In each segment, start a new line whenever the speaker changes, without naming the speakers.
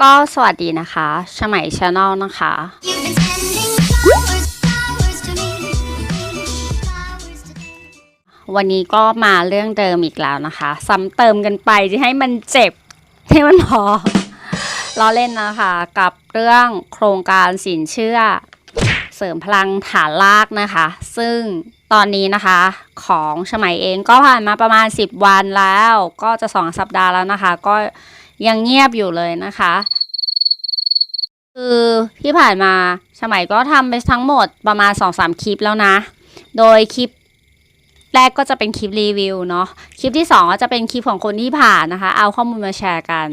ก็สวัสดีนะคะชมัยชาแนลนะคะ วันนี้ก็มาเรื่องเดิมอีกแล้วนะคะ ซ้ำเติมกันไปที่ให้มันเจ็บ ให้มันพอล้อเล่นนะคะ กับเรื่องโครงการสินเชื่อ เสริมพลังฐานลากนะคะ ซึ่งตอนนี้นะคะของชมัยเองก็ผ่านมาประมาณ 10 วันแล้ว ก็จะ 2 สัปดาห์แล้วนะคะ ก็ ยังเงียบอยู่เลยนะคะ คือที่ผ่านมาสมัยก็ทำไปทั้งหมดประมาณ 2-3 คลิปแล้วนะ โดยคลิปแรกก็จะเป็นคลิปรีวิวเนาะ คลิปที่2ก็จะเป็นคลิปของคนที่ผ่านนะคะ เอาข้อมูลมาแชร์กัน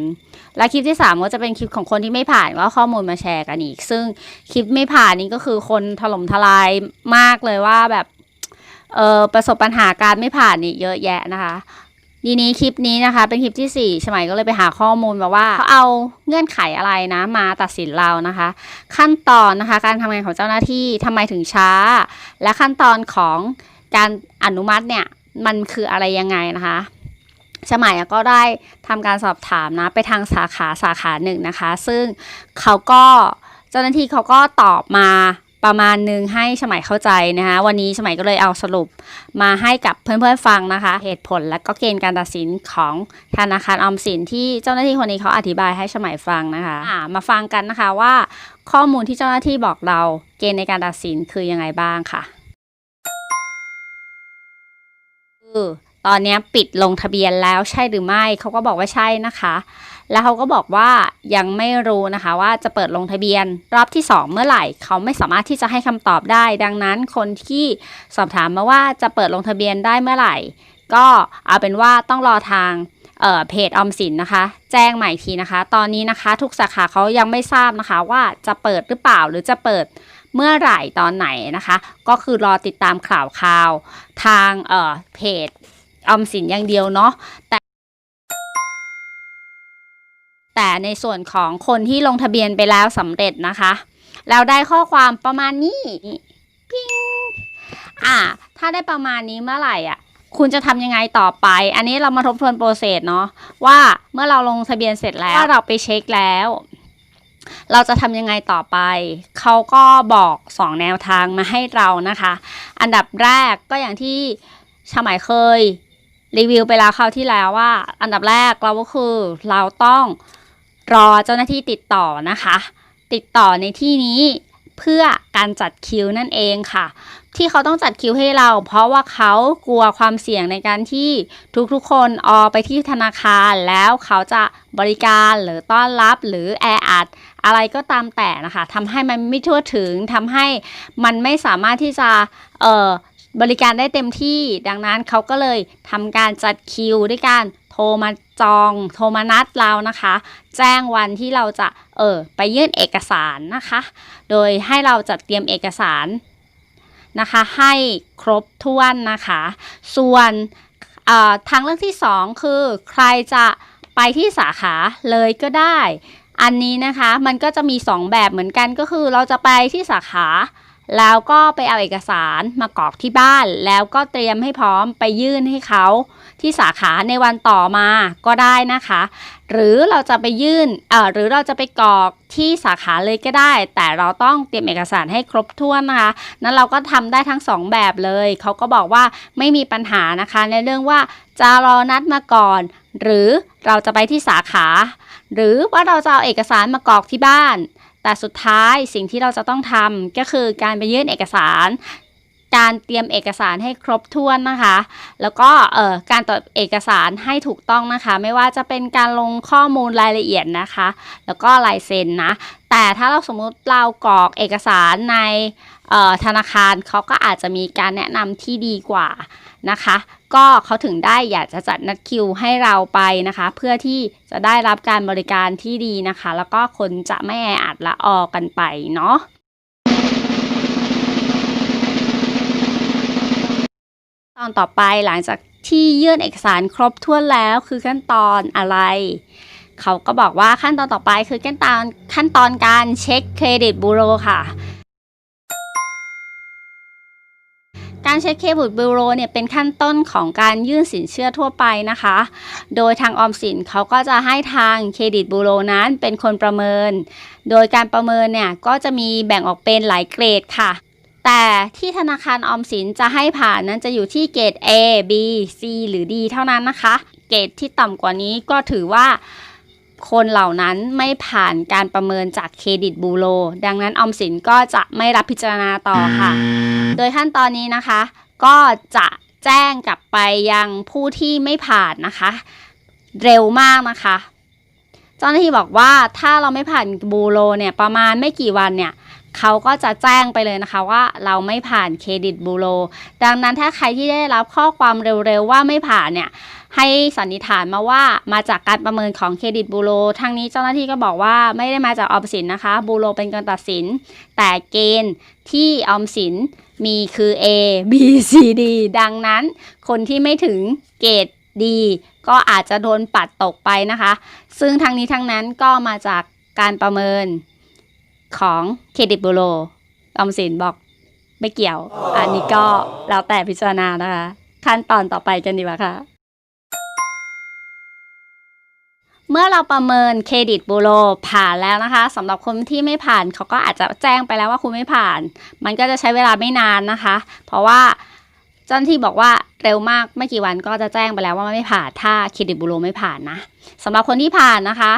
และคลิปที่ 3 ก็จะเป็นคลิปของคนที่ไม่ผ่านก็ข้อมูลมาแชร์กันอีก ซึ่งคลิปไม่ผ่านนี่ก็คือคนถล่มทลายมากเลยว่าแบบ เออประสบปัญหาการไม่ผ่านนี่เยอะแยะนะคะ ทีนี้คลิปนี้นะคะ เป็นคลิปที่4ี่สมัยก็เลยไปหาข้อมูลมาว่าเขาเอาเงื่อนไขอะไรนะมาตัดสินเรานะคะ ขั้นตอนนะคะ การทำงานของเจ้าหน้าที่ทำไมถึงช้า และขั้นตอนของการอนุมัติเนี่ยมันคืออะไรยังไงนะคะสมัยก็ได้ทำการสอบถามนะ ไปทางสาขาสาขาหนึ่งนะคะ ซึ่งเขาก็เจ้าหน้าที่เขาก็ตอบมา ประมาณนึงให้สมัยเข้าใจนะคะวันนี้สมัยก็เลยเอาสรุปมาให้กับเพื่อนๆฟังนะคะ เหตุผลและก็เกณฑ์การตัดสินของธนาคารออมสินที่เจ้าหน้าที่คนนี้เขาอธิบายให้สมัยฟังนะคะอ่ามาฟังกันนะคะว่า ข้อมูลที่เจ้าหน้าที่บอกเราเกณฑ์ในการตัดสินคือยังไงบ้างค่ะคือตอนนี้ปิดลงทะเบียนแล้วใช่หรือไม่เขาก็บอกว่าใช่นะคะ แล้วเขาก็บอกว่ายังไม่รู้นะคะว่าจะเปิดลงทะเบียนรอบที่ 2 เมื่อไหร่ เขาไม่สามารถที่จะให้คำตอบได้ ดังนั้นคนที่สอบถามมาว่าจะเปิดลงทะเบียนได้เมื่อไหร่ ก็เอาเป็นว่าต้องรอทางเอ่อเพจออมสินนะคะ แจ้งใหม่อีกทีนะคะ ตอนนี้นะคะ ทุกสาขาเขายังไม่ทราบนะคะ ว่าจะเปิดหรือเปล่าหรือจะเปิดเมื่อไหร่ตอนไหนนะคะ ก็คือรอติดตามข่าวข่าว ทางเอ่อเพจออมสินอย่างเดียวเนาะแต่ แต่ในส่วนของคนที่ลงทะเบียนไปแล้วสำเร็จนะคะแล้วได้ข้อความประมาณนี้พิงอ่า ถ้าได้ประมาณนี้เมื่อไหร่อะ คุณจะทำยังไงต่อไป อันนี้เรามาทบทวนโปรเซสเนาะว่าเมื่อเราลงทะเบียนเสร็จแล้วว่าเราไปเช็คแล้วเราจะทำยังไงต่อไป เขาก็บอกสองแนวทางมาให้เรานะคะ อันดับแรกก็อย่างที่ชมายเคยรีวิวไปแล้วคราวที่แล้วว่า อันดับแรกเราก็คือเราต้อง รอเจ้าหน้าที่ติดต่อนะคะ ติดต่อในที่นี้เพื่อการจัดคิวนั่นเองค่ะ ที่เขาต้องจัดคิวให้เรา เพราะว่าเขากลัวความเสี่ยงในการที่ทุกๆ คนออไปที่ธนาคารแล้วเขาจะบริการหรือต้อนรับหรือแออัดอะไรก็ตามแต่นะคะทำให้มันไม่ทั่วถึงทำให้มันไม่สามารถที่จะเอ่อบริการได้เต็มที่ดังนั้นเขาก็เลยทำการจัดคิวด้วยการ รมาจองโทรมานัดเรานะคะ แจ้งวันที่เราจะเออไปยื่นเอกสารนะคะ โดยให้เราจัดเตรียมเอกสารนะคะให้ครบถ้วนนะคะ ส่วนออทางเลือกที่ 2 คือใครจะไปที่สาขาเลยก็ได้ อันนี้นะคะมันก็จะมี 2 แบบเหมือนกันก็คือเราจะไปที่สาขา แล้วก็ไปเอาเอกสารมากรอกที่บ้าน แล้วก็เตรียมให้พร้อมไปยื่นให้เขา ที่สาขาในวันต่อมาก็ได้นะคะ หรือเราจะไปยื่นเอ่อหรือเราจะไปกรอกที่สาขาเลยก็ได้ แต่เราต้องเตรียมเอกสารให้ครบถ้วนนะคะ นั้นเราก็ทำได้ทั้งสองแบบเลย เขาก็บอกว่าไม่มีปัญหานะคะ ในเรื่องว่าจะรอนัดมาก่อน หรือเราจะไปที่สาขา หรือว่าเราจะเอาเอกสารมากรอกที่บ้านแต่สุดท้ายสิ่งที่เราจะต้องทำก็คือการไปยื่นเอกสาร การเตรียมเอกสารให้ครบถ้วนนะคะ แล้วก็เอ่อการตรวจเอกสารให้ถูกต้องนะคะ ไม่ว่าจะเป็นการลงข้อมูลรายละเอียดนะคะ แล้วก็ลายเซ็นนะ แต่ถ้าเราสมมุติเรากรอกเอกสารในเอ่อธนาคารเขาก็อาจจะมีการแนะนำที่ดีกว่านะคะ ก็เขาถึงได้อยากจะจัดนัดคิวให้เราไปนะคะ เพื่อที่จะได้รับการบริการที่ดีนะคะ แล้วก็คนจะไม่แออัดละออกันไปเนาะ ตอนต่อไปหลังจากที่ยื่นเอกสารครบถ้วนแล้วคือขั้นตอนอะไร เขาก็บอกว่าขั้นตอนต่อไปคือขั้นตอนขั้นตอนการเช็คเครดิตบูโรค่ะ การเช็คเครดิตบูโรเนี่ยเป็นขั้นต้นของการยื่นสินเชื่อทั่วไปนะคะ โดยทางออมสินเขาก็จะให้ทางเครดิตบูโรนั้นเป็นคนประเมิน โดยการประเมินเนี่ยก็จะมีแบ่งออกเป็นหลายเกรดค่ะ แต่ที่ธนาคารออมสินจะให้ผ่านนั้นจะอยู่ที่เกรด A B C หรือ D เท่านั้นนะคะ เกรดที่ต่ำกว่านี้ก็ถือว่าคนเหล่านั้นไม่ผ่านการประเมินจากเครดิตบูโร ดังนั้นออมสินก็จะไม่รับพิจารณาต่อค่ะ โดยขั้นตอนนี้นะคะ ก็จะแจ้งกลับไปยังผู้ที่ไม่ผ่านนะคะ เร็วมากนะคะ เจ้าหน้าที่บอกว่าถ้าเราไม่ผ่านบูโรเนี่ยประมาณไม่กี่วันเนี่ย เขาก็จะแจ้งไปเลยนะคะว่าเราไม่ผ่านเครดิตบูโร ดังนั้นถ้าใครที่ได้รับข้อความเร็วๆว่าไม่ผ่านเนี่ยให้สันนิษฐานมาว่ามาจากการประเมินของเครดิตบูโรทางนี้เจ้าหน้าที่ก็บอกว่าไม่ได้มาจากออมสินนะคะ บูโรเป็นการตัดสิน แต่เกณฑ์ที่ออมสินมีคือ A B C D ดังนั้น คนที่ไม่ถึงเกรด D ก็อาจจะโดนปัดตกไปนะคะ ซึ่งทางนี้ทั้งนั้นก็มาจากการประเมิน ของเครดิตบูโรออมสินบอกไม่เกี่ยว อันนี้ก็แล้วแต่พิจารณานะคะ ขั้นตอนต่อไปกันดีกว่าค่ะ เมื่อเราประเมินเครดิตบูโรผ่านแล้วนะคะสำหรับคนที่ไม่ผ่านเขาก็อาจจะแจ้งไปแล้วว่าคุณไม่ผ่าน มันก็จะใช้เวลาไม่นานนะคะ เพราะว่าเจ้าหน้าที่บอกว่าเร็วมากไม่กี่วันก็จะแจ้งไปแล้วว่าไม่ผ่านถ้าเครดิตบูโรไม่ผ่านนะสำหรับคนที่ผ่านนะคะ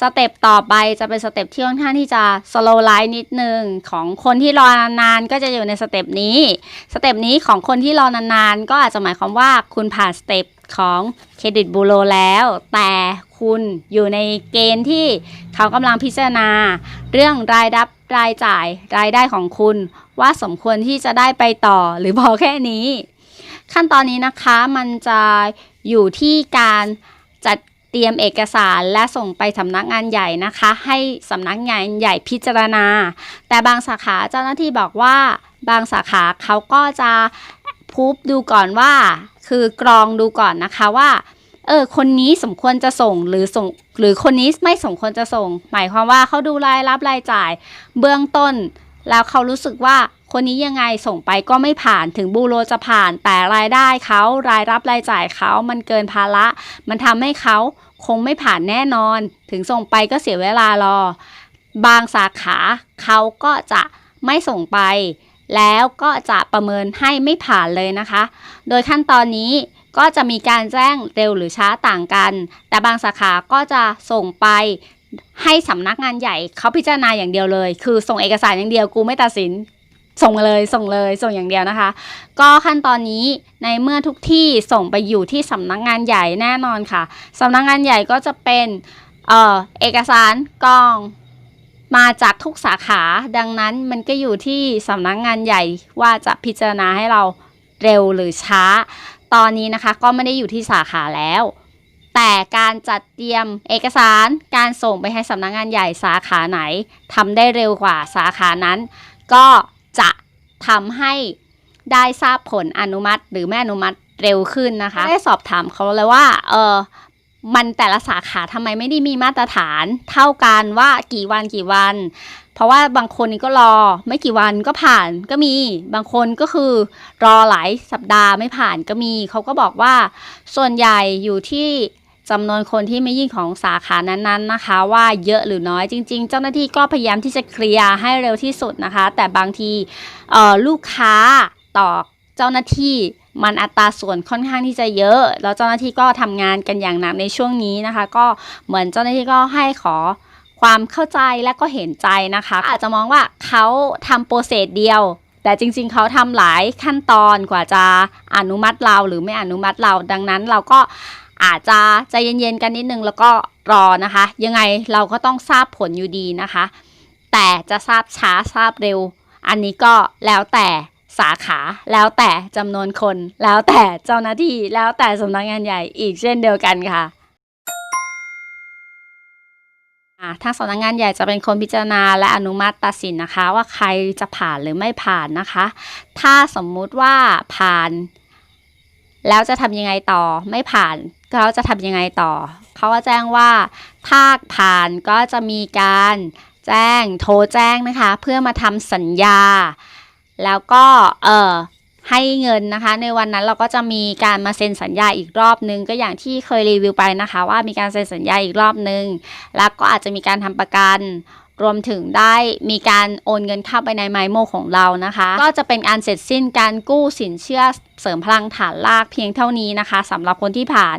สเต็ปต่อไปจะเป็นสเต็ปที่ค่อนข้างที่จะ slow line นิดนึงของคนที่รอนานๆก็จะอยู่ในสเต็ปนี้ สเต็ปนี้ของคนที่รอนานๆก็อาจจะหมายความว่าคุณผ่านสเต็ปของเครดิตบูโรแล้ว แต่คุณอยู่ในเกณฑ์ที่เขากำลังพิจารณา เรื่องรายรับรายจ่ายรายได้ของคุณ ว่าสมควรที่จะได้ไปต่อหรือพอแค่นี้ ขั้นตอนนี้นะคะมันจะอยู่ที่การจัด เตรียมเอกสารและส่งไปสำนักงานใหญ่นะคะ ให้สำนักงานใหญ่พิจารณา แต่บางสาขาเจ้าหน้าที่บอกว่า บางสาขาเขาก็จะพูบดูก่อนว่า คือกรองดูก่อนนะคะว่าเออคนนี้สมควรจะส่งหรือส่งหรือคนนี้ไม่สมควรจะส่ง หมายความว่าเขาดูรายรับรายจ่าย เบื้องต้น แล้วเขารู้สึกว่าคนนี้ยังไงส่งไปก็ไม่ผ่านถึงบูโรจะผ่าน แต่รายได้เขารายรับรายจ่ายเขามันเกินภาระ มันทำให้เขาคงไม่ผ่านแน่นอน ถึงส่งไปก็เสียเวลารอ บางสาขาเขาก็จะไม่ส่งไป แล้วก็จะประเมินให้ไม่ผ่านเลยนะคะ โดยขั้นตอนนี้ก็จะมีการแจ้งเร็วหรือช้าต่างกัน แต่บางสาขาก็จะส่งไป ให้สำนักงานใหญ่เขาพิจารณาอย่างเดียวเลย คือส่งเอกสารอย่างเดียวกูไม่ตัดสินส่งมาเลยส่งเลยส่งอย่างเดียวนะคะ ก็ขั้นตอนนี้ในเมื่อทุกที่ส่งไปอยู่ที่สำนักงานใหญ่แน่นอนค่ะสำนักงานใหญ่ก็จะเป็นเอ่อเอกสารกอง มาจากทุกสาขาดังนั้นมันก็อยู่ที่สำนักงานใหญ่ว่าจะพิจารณาให้เราเร็วหรือช้า ตอนนี้นะคะก็ไม่ได้อยู่ที่สาขาแล้ว แต่การจัดเตรียมเอกสารการส่งไปให้สำนักงานใหญ่สาขาไหนทำได้เร็วกว่าสาขานั้น ก็จะทำให้ได้ทราบผลอนุมัติ หรือไม่อนุมัติเร็วขึ้นนะคะ ได้สอบถามเขาเลยว่าเออมันแต่ละสาขาทำไมไม่ได้มีมาตรฐานเท่ากันว่ากี่วันกี่วัน เพราะว่าบางคนนี่ก็รอไม่กี่วันก็ผ่านก็มี บางคนก็คือรอหลายสัปดาห์ไม่ผ่านก็มี เขาก็บอกว่าส่วนใหญ่อยู่ที่ จำนวนคนที่ไม่ยิ่งของสาขานั้นๆนะคะ ว่าเยอะหรือน้อยจริง ๆ เจ้าหน้าที่ก็พยายามที่จะเคลียร์ให้เร็วที่สุดนะคะ แต่บางทีลูกค้าต่อเจ้าหน้าที่มันอัตราส่วนค่อนข้างที่จะเยอะ แล้วเจ้าหน้าที่ก็ทำงานกันอย่างหนักในช่วงนี้นะคะ ก็เหมือนเจ้าหน้าที่ก็ให้ขอความเข้าใจและก็เห็นใจนะคะ อาจจะมองว่าเขาทำโปรเซสเดียวแต่จริงๆ เขาทำหลายขั้นตอนกว่าจะอนุมัติเราหรือไม่อนุมัติเราดังนั้นเราก็ อาจจะใจเย็นๆกันนิดนึงแล้วก็รอนะคะ ยังไงเราก็ต้องทราบผลอยู่ดีนะคะ แต่จะทราบช้าทราบเร็ว อันนี้ก็แล้วแต่สาขาแล้วแต่จำนวนคน แล้วแต่เจ้าหน้าที่แล้วแต่สำนักงานใหญ่อีกเช่นเดียวกันค่ะทางสำนักงานใหญ่จะเป็นคนพิจารณาและอนุมัติตัดสินนะคะ ว่าใครจะผ่านหรือไม่ผ่านนะคะ ถ้าสมมุติว่าผ่าน แล้วจะทำยังไงต่อไม่ผ่านเขาจะทำยังไงต่อ เขาก็แจ้งว่าถ้าผ่านก็จะมีการแจ้งโทรแจ้งนะคะ เพื่อมาทำสัญญา แล้วก็เออให้เงินนะคะ ในวันนั้นเราก็จะมีการมาเซ็นสัญญาอีกรอบนึง ก็อย่างที่เคยรีวิวไปนะคะ ว่ามีการเซ็นสัญญาอีกรอบนึง แล้วก็อาจจะมีการทำประกัน รวมถึงได้มีการโอนเงินเข้าไปในไมโมของเรานะคะ ก็จะเป็นการเสร็จสิ้นการกู้สินเชื่อเสริมพลังฐานลากเพียงเท่านี้นะคะสำหรับคนที่ผ่าน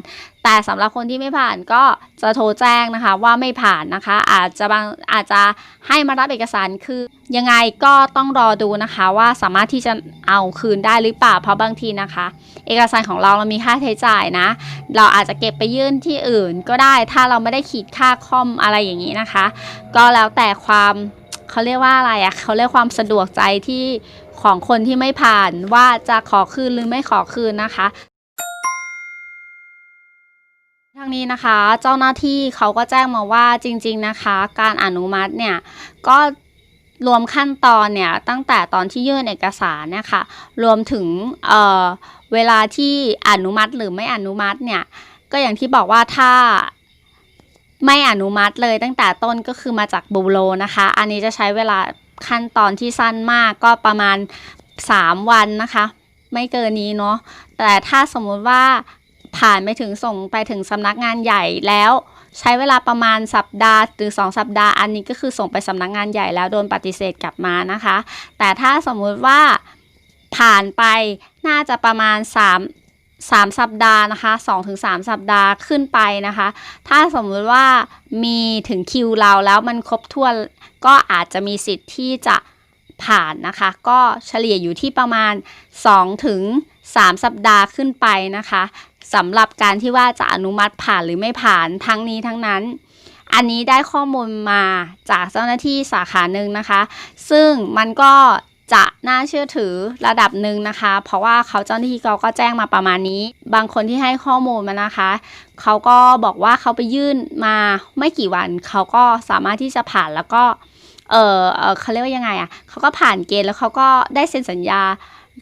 แต่สำหรับคนที่ไม่ผ่านก็จะโทรแจ้งนะคะว่าไม่ผ่านนะคะ อาจจะบางอาจจะให้มารับเอกสารคือยังไงก็ต้องรอดูนะคะว่าสามารถที่จะเอาคืนได้หรือเปล่าเพราะบางทีนะคะ เอกสารของเราเรามีค่าใช้จ่ายนะ เราอาจจะเก็บไปยื่นที่อื่นก็ได้ถ้าเราไม่ได้ขีดค่าคอมอะไรอย่างนี้นะคะ ก็แล้วแต่ความเขาเรียกว่าอะไรอะเขาเรียกความสะดวกใจที่ของคนที่ไม่ผ่านว่าจะขอคืนหรือไม่ขอคืนนะคะ ทางนี้นะคะเจ้าหน้าที่เขาก็แจ้งมาว่าจริง ๆนะคะ การอนุมัติเนี่ยก็รวมขั้นตอนเนี่ยตั้งแต่ตอนที่ยื่นเอกสารเนี่ยค่ะรวมถึงเอ่อเวลาที่อนุมัติหรือไม่อนุมัติเนี่ยก็อย่างที่บอกว่าถ้าไม่อนุมัติเลยตั้งแต่ต้นก็คือมาจากบูโรนะคะ อันนี้จะใช้เวลาขั้นตอนที่สั้นมากก็ประมาณ 3 วันนะคะ ไม่เกินนี้เนาะแต่ถ้าสมมติว่า ผ่านไปถึงส่งไปถึงสำนักงานใหญ่แล้ว ใช้เวลาประมาณสัปดาห์หรือ2สัปดาห์อันนี้ก็คือส่งไปสำนักงานใหญ่แล้วโดนปฏิเสธกลับมานะคะ แต่ถ้าสมมุติว่าผ่านไปน่าจะประมาณ 3 3 สัปดาห์นะคะ2-3ถึง3สัปดาห์ขึ้นไปนะคะ ถ้าสมมุติว่ามีถึงคิวเราแล้วมันครบถ้วนก็อาจจะมีสิทธิ์ที่จะผ่านนะคะ ก็เฉลี่ยอยู่ที่ประมาณ2ถึง 3 สัปดาห์ขึ้นไปนะคะสำหรับการที่ว่าจะอนุมัติผ่านหรือไม่ผ่านทั้งนี้ทั้งนั้น อันนี้ได้ข้อมูลมาจากเจ้าหน้าที่สาขาหนึ่งนะคะ ซึ่งมันก็จะน่าเชื่อถือระดับหนึ่งนะคะ เพราะว่าเขาเจ้าหน้าที่เขาก็แจ้งมาประมาณนี้ บางคนที่ให้ข้อมูลมานะคะ เขาก็บอกว่าเขาไปยื่นมาไม่กี่วัน เขาก็สามารถที่จะผ่านแล้วก็ เออเออเขาเรียกว่ายังไงอะ่ะเขาก็ผ่านเกณฑ์แล้วเขาก็ได้เซ็นสัญญา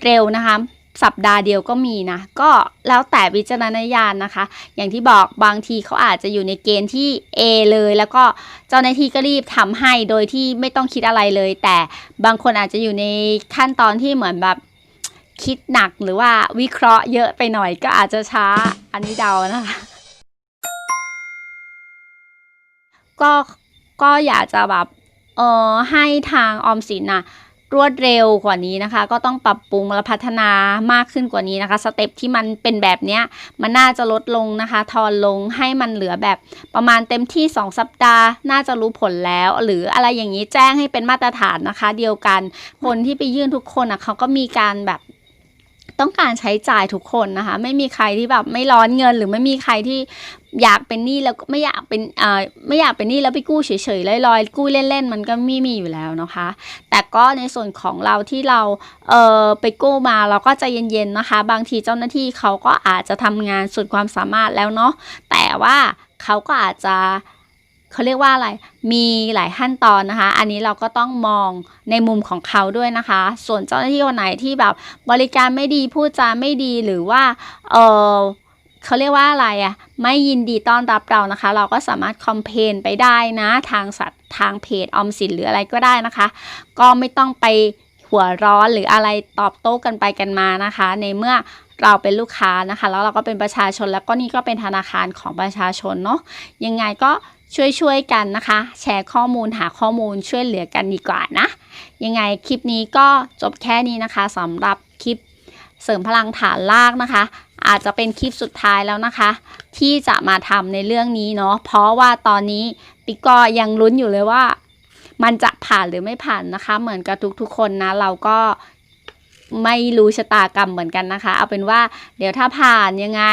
เร็วนะคะ สัปดาห์เดียวก็มีนะ ก็แล้วแต่วิจารณญาณนะคะ อย่างที่บอกบางทีเขาอาจจะอยู่ในเกณฑ์ที่ A เลย แล้วก็เจ้าหน้าที่ก็รีบทำให้โดยที่ไม่ต้องคิดอะไรเลย แต่บางคนอาจจะอยู่ในขั้นตอนที่เหมือนแบบคิดหนักหรือว่าวิเคราะห์เยอะไปหน่อยก็อาจจะช้าอันนี้เดานะคะ ก็ก็อยากจะแบบเออให้ทางออมสินน่ะ รวดเร็วกว่านี้นะคะ ก็ต้องปรับปรุงและพัฒนามากขึ้นกว่านี้นะคะสเต็ปที่มันเป็นแบบเนี้ยมันน่าจะลดลงนะคะทอนลงให้มันเหลือแบบประมาณเต็มที่ 2 สัปดาห์ น่าจะรู้ผลแล้ว หรืออะไรอย่างนี้แจ้งให้เป็นมาตรฐานนะคะ เดียวกันคนที่ไปยื่นทุกคนอะเขาก็มีการแบบต้องการใช้จ่ายทุกคนนะคะ ไม่มีใครที่แบบไม่ร้อนเงิน หรือไม่มีใครที่ อยากเป็นหนี้แล้วก็ไม่อยากเป็นอ่อไม่อยากเป็นหนี้แล้วไปกู้เฉยๆลอยๆกู้เล่นๆ มันก็ไม่มีอยู่แล้วนะคะ แต่ก็ในส่วนของเราที่เราเออไปกู้มาเราก็ใจเย็นๆนะคะ บางทีเจ้าหน้าที่เขาก็อาจจะทำงานสุดความสามารถแล้วเนาะแต่ว่าเขาก็อาจจะเขาเรียกว่าอะไร มีหลายขั้นตอนนะคะ อันนี้เราก็ต้องมองในมุมของเขาด้วยนะคะ ส่วนเจ้าหน้าที่คนไหนที่แบบบริการไม่ดี พูดจาไม่ดีหรือว่า เออ เขาเรียกว่าอะไรอะไม่ยินดีต้อนรับเรานะคะ เราก็สามารถคอมเพนไปได้นะ ทางสัตว์ทางเพจออมสินหรืออะไรก็ได้นะคะ ก็ไม่ต้องไปหัวร้อนหรืออะไรตอบโต้กันไปกันมานะคะ ในเมื่อเราเป็นลูกค้านะคะ แล้วเราก็เป็นประชาชนแล้วก็นี่ก็เป็นธนาคารของประชาชนเนาะยังไงก็ช่วยๆกันนะคะ แชร์ข้อมูลหาข้อมูลช่วยเหลือกันดีกว่านะ ยังไงคลิปนี้ก็จบแค่นี้นะคะสำหรับคลิปเสริมพลังฐานลากนะคะ อาจจะเป็นคลิปสุดท้ายแล้วนะคะ ที่จะมาทำในเรื่องนี้เนาะเพราะว่าตอนนี้ปิกก็ยังลุ้นอยู่เลยว่า มันจะผ่านหรือไม่ผ่านนะคะ เหมือนกับทุกๆคนนะ เราก็ไม่รู้ชะตากรรมเหมือนกันนะคะ เอาเป็นว่าเดี๋ยวถ้าผ่านยังไง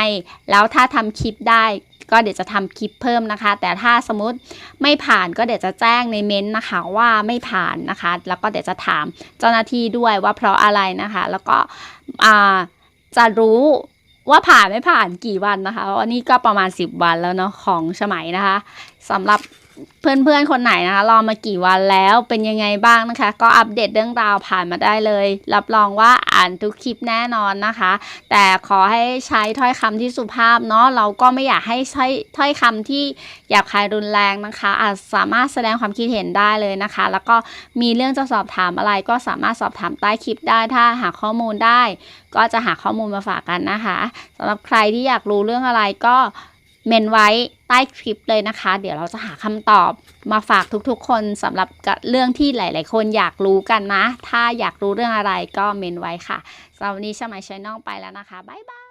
แล้วถ้าทำคลิปได้ก็เดี๋ยวจะทำคลิปเพิ่มนะคะ แต่ถ้าสมมติไม่ผ่านก็เดี๋ยวจะแจ้งในเม้นต์นะคะว่าไม่ผ่านนะคะ แล้วก็เดี๋ยวจะถามเจ้าหน้าที่ด้วยว่าเพราะอะไรนะคะ แล้วก็จะรู้ ว่าผ่านไม่ผ่านกี่วันนะคะวันนี้ก็ประมาณ 10 วันแล้วเนาะของสมัยนะคะสำหรับ เพื่อนๆคนไหนนะคะ รอมากี่วันแล้วเป็นยังไงบ้างนะคะ ก็อัปเดตเรื่องราวผ่านมาได้เลย รับรองว่าอ่านทุกคลิปแน่นอนนะคะ แต่ขอให้ใช้ถ้อยคำที่สุภาพเนาะเราก็ไม่อยากให้ใช้ถ้อยคำที่หยาบคายรุนแรงนะคะ อาจสามารถแสดงความคิดเห็นได้เลยนะคะ แล้วก็มีเรื่องจะสอบถามอะไร ก็สามารถสอบถามใต้คลิปได้ถ้าหาข้อมูลได้ ก็จะหาข้อมูลมาฝากกันนะคะสำหรับใครที่อยากรู้เรื่องอะไรก็ เมนไว้ใต้คลิปเลยนะคะ เดี๋ยวเราจะหาคำตอบมาฝากทุกๆ คนสำหรับเรื่องที่หลาย ๆ คนอยากรู้กันนะ ถ้าอยากรู้เรื่องอะไรก็เมนไว้ค่ะสำหรับวันนี้ชมัยชแนลไปแล้วนะคะ บ๊ายบาย